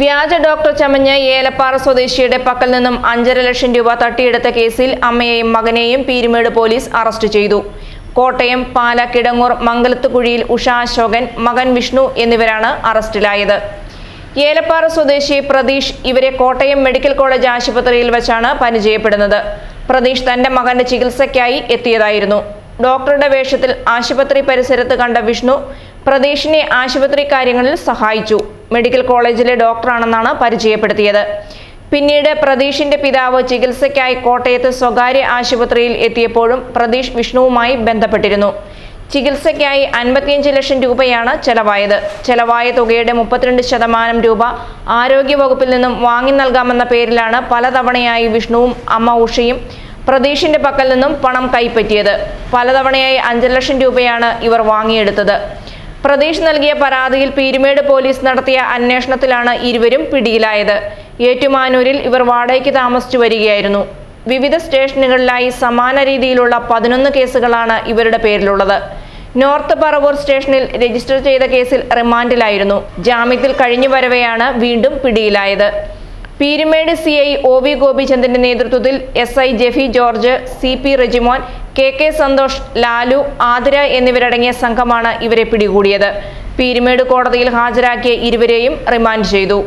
വ്യാജ ഡോക്ടർ ചമഞ്ഞ് ഏലപ്പാറ സ്വദേശിയുടെ പക്കൽ നിന്നും അഞ്ചര ലക്ഷം രൂപ തട്ടിയെടുത്ത കേസിൽ അമ്മയെയും മകനെയും പീരുമേട് പോലീസ് അറസ്റ്റ് ചെയ്തു. കോട്ടയം പാല കിടങ്ങൂർ മംഗലത്തുകുഴിയിൽ ഉഷ അശോകൻ മകൻ വിഷ്ണു എന്നിവരാണ് അറസ്റ്റിലായത്. ഏലപ്പാറ സ്വദേശി പ്രതീഷ് ഇവരെ കോട്ടയം മെഡിക്കൽ കോളേജ് ആശുപത്രിയിൽ വെച്ചാണ് പരിചയപ്പെടുന്നത്. പ്രതീഷ് തന്റെ മകന്റെ ചികിത്സയ്ക്കായി എത്തിയതായിരുന്നു. ഡോക്ടറുടെ വേഷത്തിൽ ആശുപത്രി പരിസരത്ത് കണ്ട വിഷ്ണു പ്രതീഷിനെ ആശുപത്രി കാര്യങ്ങളിൽ സഹായിച്ചു. മെഡിക്കൽ കോളേജിലെ ഡോക്ടറാണെന്നാണ് പരിചയപ്പെടുത്തിയത്. പിന്നീട് പ്രതീഷിന്റെ പിതാവ് ചികിത്സയ്ക്കായി കോട്ടയത്ത് സ്വകാര്യ ആശുപത്രിയിൽ എത്തിയപ്പോഴും പ്രതീഷ് വിഷ്ണുവുമായി ബന്ധപ്പെട്ടിരുന്നു. ചികിത്സയ്ക്കായി അൻപത്തിയഞ്ച് ലക്ഷം രൂപയാണ് ചെലവായത്. ചെലവായ തുകയുടെ മുപ്പത്തിരണ്ട് ശതമാനം രൂപ ആരോഗ്യവകുപ്പിൽ നിന്നും വാങ്ങി നൽകാമെന്ന പേരിലാണ് പലതവണയായി വിഷ്ണുവും അമ്മ ഉഷയും പ്രതീഷിന്റെ പക്കൽ നിന്നും പണം കൈപ്പറ്റിയത്. പലതവണയായി അഞ്ച് ലക്ഷം രൂപയാണ് ഇവർ വാങ്ങിയെടുത്തത്. പ്രതീഷ് നൽകിയ പരാതിയിൽ പീരുമേട് പോലീസ് നടത്തിയ അന്വേഷണത്തിലാണ് ഇരുവരും പിടിയിലായത്. ഏറ്റുമാനൂരിൽ ഇവർ വാടകയ്ക്ക് താമസിച്ചു വരികയായിരുന്നു. വിവിധ സ്റ്റേഷനുകളിലായി സമാന രീതിയിലുള്ള പതിനൊന്ന് കേസുകളാണ് ഇവരുടെ പേരിലുള്ളത്. നോർത്ത് പറവൂർ സ്റ്റേഷനിൽ രജിസ്റ്റർ ചെയ്ത കേസിൽ റിമാൻഡിലായിരുന്നു. ജാമ്യത്തിൽ കഴിഞ്ഞു വരവെയാണ് വീണ്ടും പിടിയിലായത്. Peermade C I O V ഗോപിചന്ദിന്റെ നേതൃത്വത്തിൽ S I Jeffy George C P Rejimon K K Santhosh Lalu Athira എന്നിവരടങ്ങിയ സംഘമാണ് ഇവരെ പിടികൂടിയത്. പീരുമേട് കോടതിയിൽ ഹാജരാക്കിയ ഇരുവരെയും റിമാൻഡ് ചെയ്തു.